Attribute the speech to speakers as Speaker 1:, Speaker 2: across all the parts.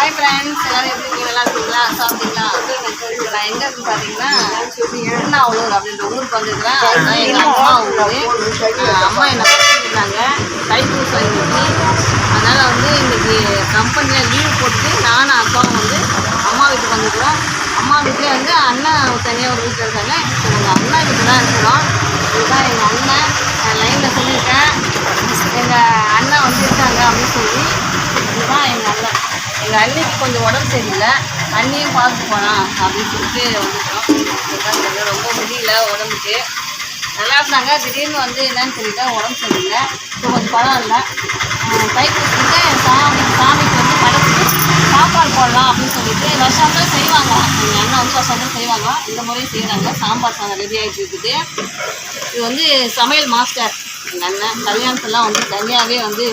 Speaker 1: hi friends எல்லோரும் எப்படி நல்லா இருக்கீங்களா சாப்பிட்டீங்களா நான் எங்கே இருக்குன்னு பார்த்தீங்கன்னா எழுநாவலூர் அப்படின்ற ஊருக்கு வந்திருக்கிறேன் அதுதான் எங்கள் அம்மா ஊர் அம்மா என்னை பார்த்துருந்தாங்க தைப்பூசம் இன்னைக்கு அதனால் வந்து இன்றைக்கி கம்பெனியில் லீவு போட்டு நானும் அப்பாவும் வந்து அம்மா வீட்டுக்கு வந்துருக்குறோம் அம்மா வீட்டிலே வந்து அண்ணன் தனியாக ஒரு வீட்டில் இருக்காங்க இப்போ நாங்கள் அண்ணா வீட்டில் தான் இருக்கிறோம் இதுதான் எங்கள் அண்ணன் லைனில் சொல்லியிருக்கேன் எங்கள் அண்ணன் வந்து இருக்காங்க அப்படின்னு சொல்லி தான் எங்கள் அண்ணன் எங்கள் அண்ணிக்கு கொஞ்சம் உடம்பு சரியில்லை அண்ணியும் பார்த்து போனான் அப்படின்னு சொல்லிட்டு வந்துட்டோம் ரொம்ப முடியல உடம்புக்கு நல்லா இருந்தாங்க திடீர்னு வந்து என்னன்னு சொல்லிட்டு உடம்பு சரியில்லை கொஞ்சம் பழம் இல்லை தைப்பூசிக்கு சாமி சாமிக்கு வந்து படைச்சிட்டு சாப்பாடு போடலாம் அப்படின்னு சொல்லி போன செய்வாங்க எங்கள் அண்ணன் வந்து வருஷம் தான் செய்வாங்க இந்த முறையும் செய்கிறாங்க சாம்பார் சாதம் ரெடி ஆகிட்டு இருக்குது இது வந்து சமையல் மாஸ்டர் எங்கள் அண்ணன் கல்யாணத்துலாம் வந்து தனியாகவே வந்து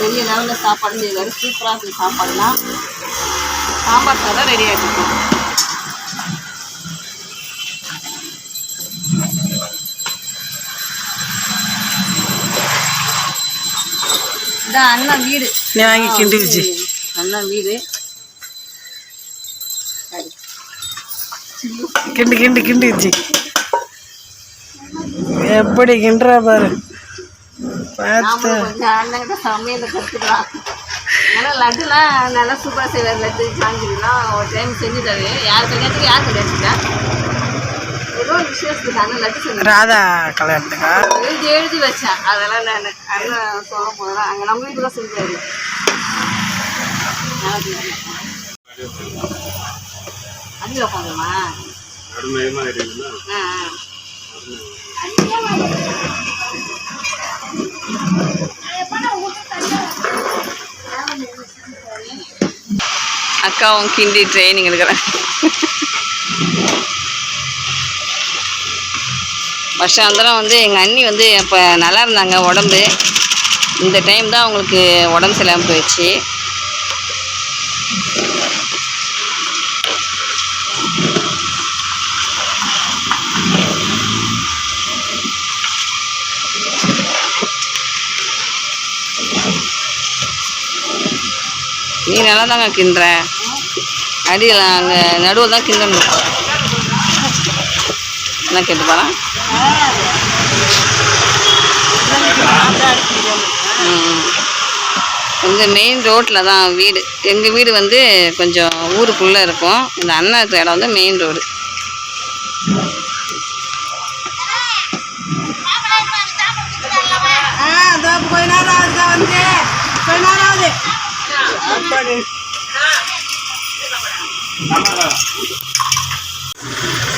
Speaker 1: பெரிய லெவலில் சாப்பாடு செய்வார் சூப்பராக இருக்குது சாப்பாடுலாம் சாம்பார் சாதம் ரெடி ஆகிட்டு அண்ணா வீடு அண்ணா வீடு
Speaker 2: கிண்டு கிண்டு கிண்டுச்சு எப்படி கிண்டுறா பாரு
Speaker 1: பார்த்து சமையல் கற்றுக்கலாம் நல்லா ஒரு டைம் செஞ்சு யார் யார்
Speaker 2: ராதா கல்யாணத்துக்கா
Speaker 1: எழுதி வச்சேன் அதெல்லாம் நான் சொல்ல போகிறேன் அங்கே நம்ம செஞ்சாரு அடியில் உட்காந்துமா
Speaker 3: அருமையமாக இருக்குதுன்னா
Speaker 1: அக்காவும் கிண்டி ட்ரைனிங் எடுக்கிறேன் வருஷாந்திரம் வந்து எங்கள் அண்ணி வந்து அப்போ நல்லா இருந்தாங்க உடம்பு இந்த டைம் தான் அவங்களுக்கு உடம்பு சரியில்லாமல் போயிடுச்சு நீ நல்லா தாங்க கிண்டுற அடியில் அங்கே நடுவில் தான் கிண்டணும் என்ன கேட்டு இந்த மெயின் ரோட்டில் தான் வீடு எங்கள் வீடு வந்து கொஞ்சம் ஊருக்குள்ளே இருக்கும் இந்த அண்ணா இருக்கிற இடம் வந்து மெயின் ரோடு ಮಾಡಿ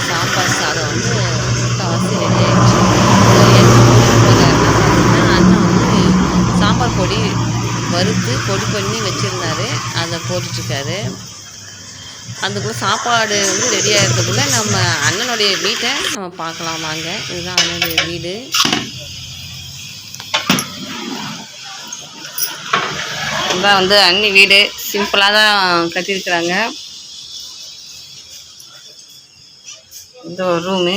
Speaker 1: சாம்பார் சாதம் வந்து முக்கால்வாசி ரெடி ஆகிடுச்சு அண்ணன் வந்து சாம்பார் பொடி வறுத்து பொடி பண்ணி வச்சுருந்தாரு அதை போட்டுட்ருக்காரு அதுக்குள்ளே சாப்பாடு வந்து ரெடி ஆகிறதுக்குள்ளே நம்ம அண்ணனுடைய வீட்டை நம்ம பார்க்கலாம் வாங்க இதுதான் அண்ணனுடைய வீடு இதுதான் வந்து அண்ணி வீடு சிம்பிளாக தான் கட்டியிருக்கிறாங்க இந்த ஒரு ரூமு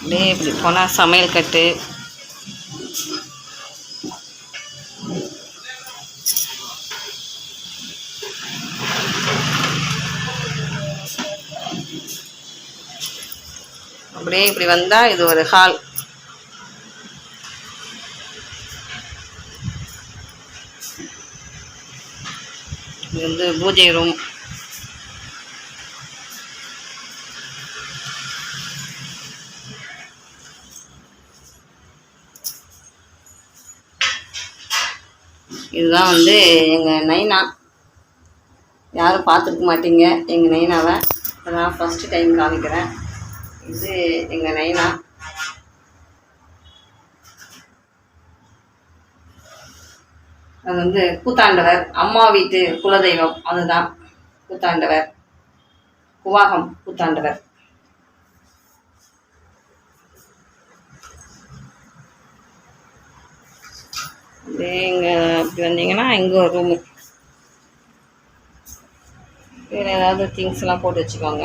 Speaker 1: அப்படியே இப்படி போனால் சமையல் கட்டு இப்படி வந்தா இது ஒரு ஹால் இது வந்து பூஜை ரூம் இதுதான் வந்து எங்கள் நைனா யாரும் பார்த்துருக்க மாட்டீங்க எங்கள் நைனாவை நான் ஃபஸ்ட்டு டைம் காமிக்கிறேன் இது எங்க நைனா அது வந்து கூத்தாண்டவர் அம்மா வீட்டு குலதெய்வம் அதுதான் கூத்தாண்டவர் குவாகம் கூத்தாண்டவர் இது இங்கே வந்தீங்கன்னா இங்க ஒரு ரூமு வேற ஏதாவது திங்ஸ் எல்லாம் போட்டு வச்சுக்கோங்க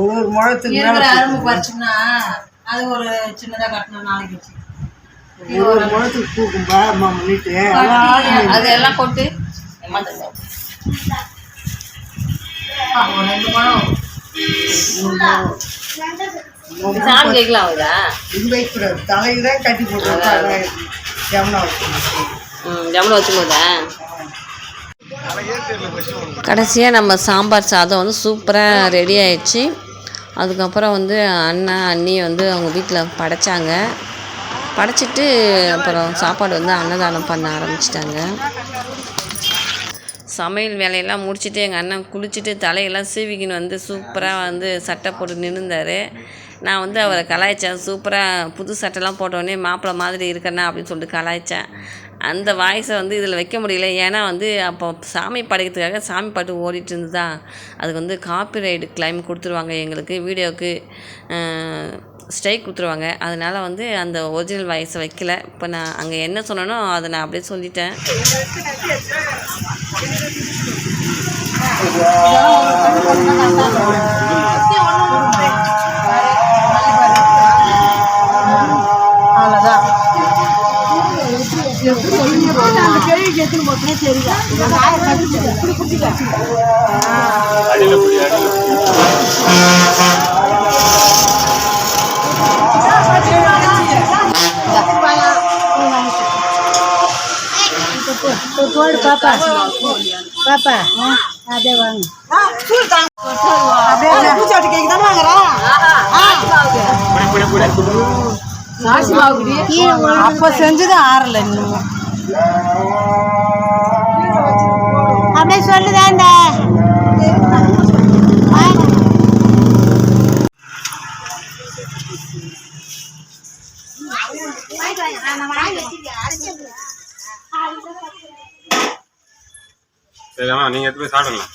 Speaker 4: ஒவ்வொரு முழத்துக்கு
Speaker 5: மேல அரும்பு பறிச்சோம்னா அது ஒரு சின்னதாக கட்டணும் நாளைக்கு
Speaker 4: ஒவ்வொரு முழத்துக்கு பூக்கும் பாரமா பண்ணிட்டு
Speaker 1: அதெல்லாம் போட்டு ரெண்டு பழம் சாமி கேட்கலாம்
Speaker 4: கட்டி போட்டு ஜமுனா வச்சுக்கணும்
Speaker 1: ஜமுனா வச்சுக்கோதா கடைசியாக நம்ம சாம்பார் சாதம் வந்து சூப்பராக ரெடி ஆயிடுச்சு அதுக்கப்புறம் வந்து அண்ணன் அண்ணி வந்து அவங்க வீட்டில் படைச்சாங்க படைச்சிட்டு அப்புறம் சாப்பாடு வந்து அன்னதானம் பண்ண ஆரம்பிச்சிட்டாங்க சமையல் வேலையெல்லாம் முடிச்சுட்டு எங்கள் அண்ணன் குளிச்சுட்டு தலையெல்லாம் சீவிக்கின்னு வந்து சூப்பராக வந்து சட்டை போட்டு நின்றுந்தார் நான் வந்து அவரை கலாய்ச்சேன் சூப்பராக புது சட்டைலாம் போட்டோடனே மாப்பிள்ளை மாதிரி இருக்கண்ணா அப்படின்னு சொல்லிட்டு கலாய்ச்சேன் அந்த வாய்ஸை வந்து இதில் வைக்க முடியல ஏன்னா வந்து அப்போ சாமி படைக்கிறதுக்காக சாமி பாட்டு ஓடிட்டு தான் அதுக்கு வந்து காப்பிரைடு கிளைம் கொடுத்துருவாங்க எங்களுக்கு வீடியோவுக்கு ஸ்ட்ரைக் கொடுத்துருவாங்க அதனால் வந்து அந்த ஒரிஜினல் வாய்ஸை வைக்கல இப்போ நான் அங்கே என்ன சொன்னனோ அதை நான் அப்படியே சொல்லிட்டேன் அந்த பெரிய எத்தனை போட்டுனே தெரியல போடு
Speaker 6: பாப்பா பாப்பா அதே வாங்க அப்படியே பூச்சாட்டு கேக்கு அப்போ செஞ்சது ஆறல அப்படியே இந்த சாப்பிடலாம்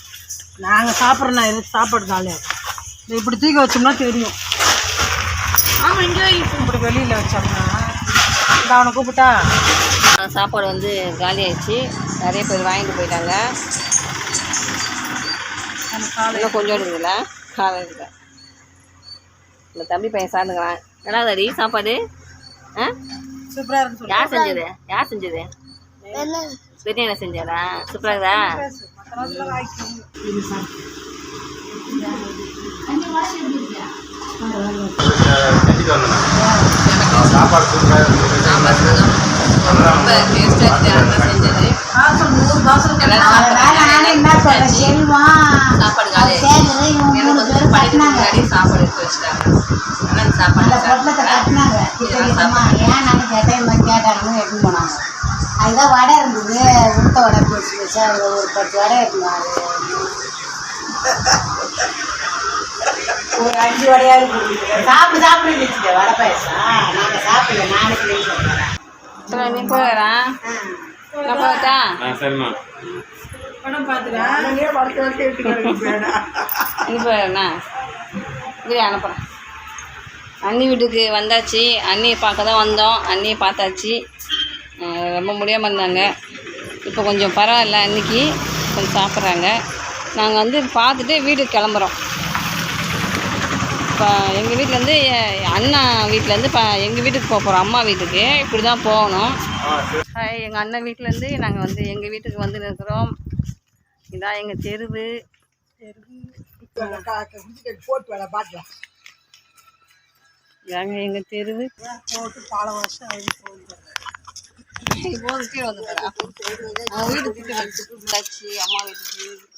Speaker 7: நாங்கள் சாப்பிட்றோண்ணா எதுக்கு சாப்பாடு காலையில் இப்படி தூக்கி வச்சோம்னா தெரியும் ஆமாம் இங்கே இப்படி வெளியில் வச்சோம்னா இந்த அவனை கூப்பிட்டா
Speaker 1: சாப்பாடு வந்து காலி நிறைய பேர் வாங்கிட்டு போயிட்டாங்க காலையில் கொஞ்சம் இருக்குதுல காலையில் இந்த தம்பி பையன் சார்ந்துக்கிறான் என்ன தடி சாப்பாடு ஆ சூப்பராக இருக்கு யார் செஞ்சது யார் செஞ்சது பெரிய செஞ்சாரா சூப்பராக இருக்குதா சாப்பாடு காலையில் முன்னாடி சாப்பாடு எடுத்து வச்சுட்டாங்க ஆனால் அந்த சாப்பாடு பொட்டத்தை கட்டினாங்க ஏன் நான் கேட்டேன் கேட்டாங்கன்னு எடுத்து போனாங்க அதுதான் வடை இருந்தது உளுத்த வடை பிடிச்சி வச்சு ஒரு பத்து வடை எடுத்துனாங்க ஒரு அஞ்சு வடையாவது கொடுத்துருக்கேன் சாப்பிட்டு சாப்பிட்டு வடை பாயசம் நாங்கள் சாப்பிடல நாளைக்கு நீ அனுப்புகிறேன் அண்ணி வீட்டுக்கு வந்தாச்சு அண்ணியை பார்க்க தான் வந்தோம் அண்ணியை பார்த்தாச்சு ரொம்ப முடியாமல் இருந்தாங்க இப்போ கொஞ்சம் பரவாயில்ல அன்னைக்கு கொஞ்சம் சாப்பிட்றாங்க நாங்கள் வந்து பார்த்துட்டு வீட்டுக்கு கிளம்புறோம் இப்போ எங்கள் வீட்டிலேருந்து அண்ணா வீட்டிலேருந்து இப்போ எங்கள் வீட்டுக்கு போக போகிறோம் அம்மா வீட்டுக்கு இப்படி தான் போகணும் எங்கள் அண்ணன் வீட்டிலேருந்து நாங்கள் வந்து எங்கள் வீட்டுக்கு வந்து இருக்கிறோம் இதான் எங்கள் தெருவு ஏங்க எங்கள் தெருவு போட்டு பல வருஷம் போது அவங்க வீட்டுக்கு அம்மா வீட்டுக்கு இதுதான் எங்கள் அம்மா வீட்டுக்கு